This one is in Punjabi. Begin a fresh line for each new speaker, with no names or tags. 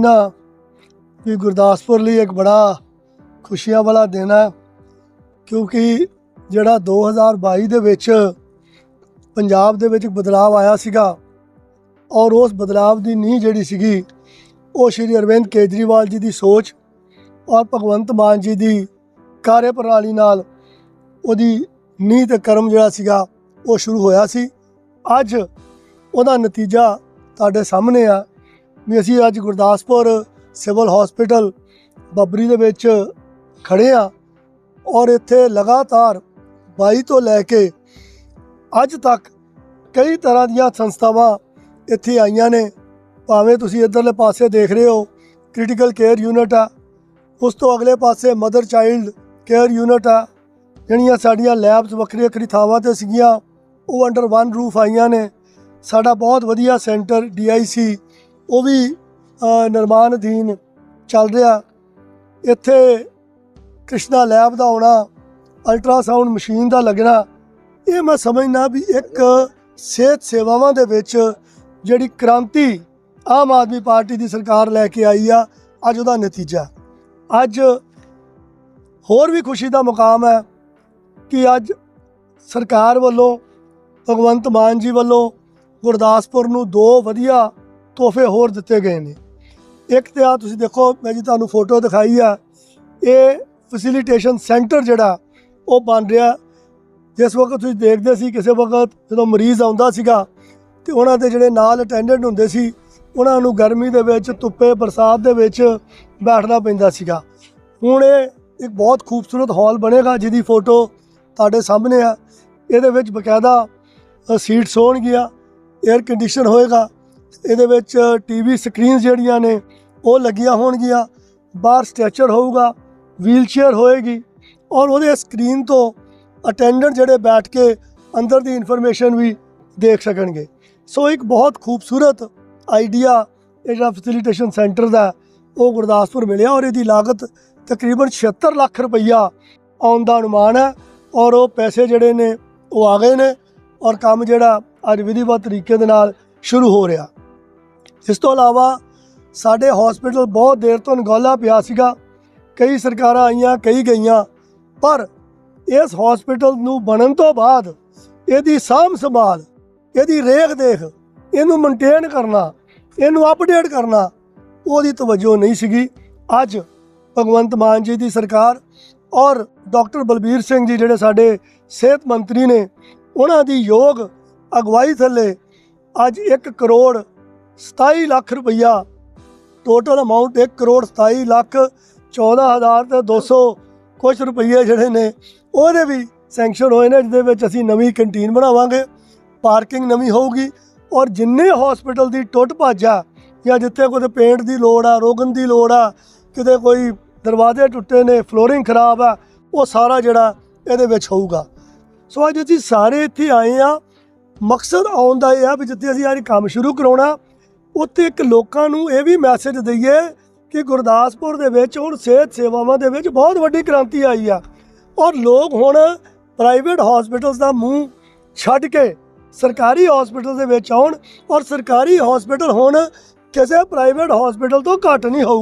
ਸਮਝਦਾ ਕਿ ਗੁਰਦਾਸਪੁਰ ਲਈ ਇੱਕ ਬੜਾ ਖੁਸ਼ੀਆਂ ਵਾਲਾ ਦਿਨ ਹੈ, ਕਿਉਂਕਿ ਜਿਹੜਾ 2022 ਦੇ ਵਿੱਚ ਪੰਜਾਬ ਦੇ ਵਿੱਚ ਬਦਲਾਅ ਆਇਆ ਸੀਗਾ ਔਰ ਉਸ ਬਦਲਾਅ ਦੀ ਨੀਂਹ ਜਿਹੜੀ ਸੀਗੀ, ਉਹ ਸ਼੍ਰੀ ਅਰਵਿੰਦ ਕੇਜਰੀਵਾਲ ਜੀ ਦੀ ਸੋਚ ਔਰ ਭਗਵੰਤ ਮਾਨ ਜੀ ਦੀ ਕਾਰਜ ਪ੍ਰਣਾਲੀ ਨਾਲ ਉਹਦੀ ਨੀਂਹ ਤੇ ਕਰਮ ਜਿਹੜਾ ਸੀਗਾ, ਉਹ ਸ਼ੁਰੂ ਹੋਇਆ ਸੀ। ਅੱਜ ਉਹਦਾ ਨਤੀਜਾ ਤੁਹਾਡੇ ਸਾਹਮਣੇ ਆ। ਵੀ ਅਸੀਂ ਅੱਜ ਗੁਰਦਾਸਪੁਰ ਸਿਵਲ ਹਸਪੀਟਲ ਬੱਬਰੀ ਦੇ ਵਿੱਚ ਖੜੇ ਆ ਔਰ ਇੱਥੇ ਲਗਾਤਾਰ 22 ਤੋਂ ਲੈ ਕੇ ਅੱਜ ਤੱਕ ਕਈ ਤਰ੍ਹਾਂ ਦੀਆਂ ਸੰਸਥਾਵਾਂ ਇੱਥੇ ਆਈਆਂ ਨੇ। ਭਾਵੇਂ ਤੁਸੀਂ ਇੱਧਰਲੇ ਪਾਸੇ ਦੇਖ ਰਹੇ ਹੋ ਕ੍ਰਿਟੀਕਲ ਕੇਅਰ ਯੂਨਿਟ ਆ। ਉਸ ਤੋਂ ਅਗਲੇ ਪਾਸੇ ਮਦਰ ਚਾਈਲਡ ਕੇਅਰ ਯੂਨਿਟ ਆ। ਜਿਹੜੀਆਂ ਸਾਡੀਆਂ ਲੈਬਸ ਵੱਖਰੀ ਵੱਖਰੀ ਥਾਵਾਂ ਤੇ ਸੀਗੀਆਂ, ਉਹ ਅੰਡਰ ਵਨ ਰੂਫ ਆਈਆਂ ਨੇ। ਸਾਡਾ ਬਹੁਤ ਵਧੀਆ ਸੈਂਟਰ ਡੀਆਈਸੀ ਉਹ ਵੀ ਨਿਰਮਾਣ ਅਧੀਨ ਚੱਲ ਰਿਹਾ। ਇੱਥੇ ਕ੍ਰਿਸ਼ਨਾ ਲੈਬ ਦਾ ਆਉਣਾ, ਅਲਟਰਾਸਾਊਂਡ ਮਸ਼ੀਨ ਦਾ ਲੱਗਣਾ, ਇਹ ਮੈਂ ਸਮਝਦਾ ਵੀ ਇੱਕ ਸਿਹਤ ਸੇਵਾਵਾਂ ਦੇ ਵਿੱਚ ਜਿਹੜੀ ਕ੍ਰਾਂਤੀ ਆਮ ਆਦਮੀ ਪਾਰਟੀ ਦੀ ਸਰਕਾਰ ਲੈ ਕੇ ਆਈ ਆ, ਅੱਜ ਉਹਦਾ ਨਤੀਜਾ। ਅੱਜ ਹੋਰ ਵੀ ਖੁਸ਼ੀ ਦਾ ਮੁਕਾਮ ਹੈ ਕਿ ਅੱਜ ਸਰਕਾਰ ਵੱਲੋਂ, ਭਗਵੰਤ ਮਾਨ ਜੀ ਵੱਲੋਂ ਗੁਰਦਾਸਪੁਰ ਨੂੰ ਦੋ ਵਧੀਆ ਤੋਹਫੇ ਹੋਰ ਦਿੱਤੇ ਗਏ ਨੇ। ਇੱਕ ਤੇ ਆ ਤੁਸੀਂ ਦੇਖੋ, ਮੈਂ ਜੀ ਤੁਹਾਨੂੰ ਫੋਟੋ ਦਿਖਾਈ ਆ, ਇਹ ਫੈਸਿਲਿਟੇਸ਼ਨ ਸੈਂਟਰ ਜਿਹੜਾ, ਉਹ ਬਣ ਰਿਹਾ। ਜਿਸ ਵਕਤ ਤੁਸੀਂ ਦੇਖਦੇ ਸੀ, ਕਿਸੇ ਵਕਤ ਜਦੋਂ ਮਰੀਜ਼ ਆਉਂਦਾ ਸੀਗਾ, ਤੇ ਉਹਨਾਂ ਦੇ ਜਿਹੜੇ ਨਾਲ ਅਟੈਂਡੈਂਟ ਹੁੰਦੇ ਸੀ, ਉਹਨਾਂ ਨੂੰ ਗਰਮੀ ਦੇ ਵਿੱਚ, ਧੁੱਪੇ, ਬਰਸਾਤ ਦੇ ਵਿੱਚ ਬੈਠਣਾ ਪੈਂਦਾ ਸੀਗਾ। ਹੁਣ ਇਹ ਇੱਕ ਬਹੁਤ ਖੂਬਸੂਰਤ ਹਾਲ ਬਣੇਗਾ, ਜਿਹਦੀ ਫੋਟੋ ਤੁਹਾਡੇ ਸਾਹਮਣੇ ਆ। ਇਹਦੇ ਵਿੱਚ ਬਕਾਇਦਾ ਸੀਟਸ ਹੋਣਗੀਆਂ 에ਅਰ ਕੰਡੀਸ਼ਨ ਹੋਏਗਾ। ਇਹਦੇ ਵਿੱਚ ਟੀਵੀ ਸਕਰੀਨਸ ਜਿਹੜੀਆਂ ਨੇ, ਉਹ ਲੱਗੀਆਂ ਹੋਣਗੀਆਂ। ਬਾਹਰ ਸਟ੍ਰੈਚਰ ਹੋਊਗਾ ਵੀਲਚੇਅਰ ਹੋਏਗੀ ਔਰ ਉਹਦੇ ਸਕਰੀਨ ਤੋਂ ਅਟੈਂਡੈਂਟ ਜਿਹੜੇ ਬੈਠ ਕੇ ਅੰਦਰ ਦੀ ਇਨਫੋਰਮੇਸ਼ਨ ਵੀ ਦੇਖ ਸਕਣਗੇ। ਸੋ ਇੱਕ ਬਹੁਤ ਖੂਬਸੂਰਤ ਆਈਡੀਆ ਇਹ ਜਿਹੜਾ ਫੈਸਿਲਿਟੇਸ਼ਨ ਸੈਂਟਰ ਦਾ ਉਹ ਗੁਰਦਾਸਪੁਰ ਮਿਲਿਆ ਔਰ ਇਹਦੀ ਲਾਗਤ ਤਕਰੀਬਨ 76 ਲੱਖ ਰੁਪਈਆ ਆਉਣ ਦਾ ਅਨੁਮਾਨ ਹੈ ਔਰ ਉਹ ਪੈਸੇ ਜਿਹੜੇ ਨੇ ਉਹ ਆ ਗਏ ਨੇ ਔਰ ਕੰਮ ਜਿਹੜਾ ਅੱਜ ਵਿਧੀਵਤ ਤਰੀਕੇ ਦੇ ਨਾਲ ਸ਼ੁਰੂ ਹੋ ਰਿਹਾ। ਇਸ ਤੋਂ ਇਲਾਵਾ ਸਾਡੇ ਹਸਪੀਟਲ ਬਹੁਤ ਦੇਰ ਤੋਂ ਨਗਾਲਾ ਪਿਆ ਸੀਗਾ। ਕਈ ਸਰਕਾਰਾਂ ਆਈਆਂ, ਕਈ ਗਈਆਂ, ਪਰ ਇਸ ਹਸਪੀਟਲ ਨੂੰ ਬਣਨ ਤੋਂ ਬਾਅਦ ਇਹਦੀ ਸਾਂਭ ਸੰਭਾਲ, ਇਹਦੀ ਰੇਖ ਦੇਖ, ਇਹਨੂੰ ਮੇਨਟੇਨ ਕਰਨਾ, ਇਹਨੂੰ ਅਪਡੇਟ ਕਰਨਾ ਉਹਦੀ ਤਵੱਜੋ ਨਹੀਂ ਸੀਗੀ। ਅੱਜ ਭਗਵੰਤ ਮਾਨ ਜੀ ਦੀ ਸਰਕਾਰ ਔਰ ਡਾਕਟਰ ਬਲਬੀਰ ਸਿੰਘ ਜੀ ਜਿਹੜੇ ਸਾਡੇ ਸਿਹਤ ਮੰਤਰੀ ਨੇ, ਉਹਨਾਂ ਦੀ ਯੋਗ ਅਗਵਾਈ ਥੱਲੇ ਅੱਜ 1 ਕਰੋੜ 27 ਲੱਖ ਰੁਪਈਆ। ਟੋਟਲ ਅਮਾਉਂਟ 1 ਕਰੋੜ 27 ਲੱਖ 14000 ਤੇ 200 ਕੁਝ ਰੁਪਈਏ ਜਿਹੜੇ ਨੇ, ਉਹਦੇ ਵੀ ਸੈਂਕਸ਼ਨ ਹੋਏ ਨੇ, ਜਿਹਦੇ ਵਿੱਚ ਅਸੀਂ ਨਵੀਂ ਕੰਟੀਨ ਬਣਾਵਾਂਗੇ ਪਾਰਕਿੰਗ ਨਵੀਂ ਹੋਊਗੀ ਔਰ ਜਿੰਨੇ ਹਸਪੀਟਲ ਦੀ ਟੁੱਟ ਭੱਜ ਆ ਜਾਂ ਜਿੱਥੇ ਕੋਈ ਪੇਂਟ ਦੀ ਲੋੜ ਆ, ਰੋਗਨ ਦੀ ਲੋੜ ਆ, ਕਿਤੇ ਕੋਈ ਦਰਵਾਜ਼ੇ ਟੁੱਟੇ ਨੇ ਫਲੋਰਿੰਗ ਖਰਾਬ ਆ, ਉਹ ਸਾਰਾ ਜਿਹੜਾ ਇਹਦੇ ਵਿੱਚ ਹੋਊਗਾ। ਸੋ ਅੱਜ ਅਸੀਂ ਸਾਰੇ ਇੱਥੇ ਆਏ ਆ ਮਕਸਦ ਆਉਣ ਦਾ ਇਹ ਆ ਵੀ ਜਿੱਥੇ ਅਸੀਂ ਅੱਜ ਕੰਮ ਸ਼ੁਰੂ ਕਰਾਉਣਾ ਉੱਥੇ ਇੱਕ ਲੋਕਾਂ ਨੂੰ ਇਹ ਵੀ ਮੈਸੇਜ ਦਈਏ ਕਿ ਗੁਰਦਾਸਪੁਰ ਦੇ ਵਿੱਚ ਹੁਣ ਸਿਹਤ ਸੇਵਾਵਾਂ ਦੇ ਵਿੱਚ ਬਹੁਤ ਵੱਡੀ ਕ੍ਰਾਂਤੀ ਆਈ ਆ। ਔਰ ਲੋਕ ਹੁਣ ਪ੍ਰਾਈਵੇਟ ਹਸਪੀਟਲਸ ਦਾ ਮੂੰਹ ਛੱਡ ਕੇ ਸਰਕਾਰੀ ਹਸਪੀਟਲ ਦੇ ਵਿੱਚ ਆਉਣ। ਔਰ ਸਰਕਾਰੀ ਹਸਪੀਟਲ ਹੁਣ ਕਿਸੇ ਪ੍ਰਾਈਵੇਟ ਹਸਪੀਟਲ ਤੋਂ ਘੱਟ ਨਹੀਂ ਹੋਊ।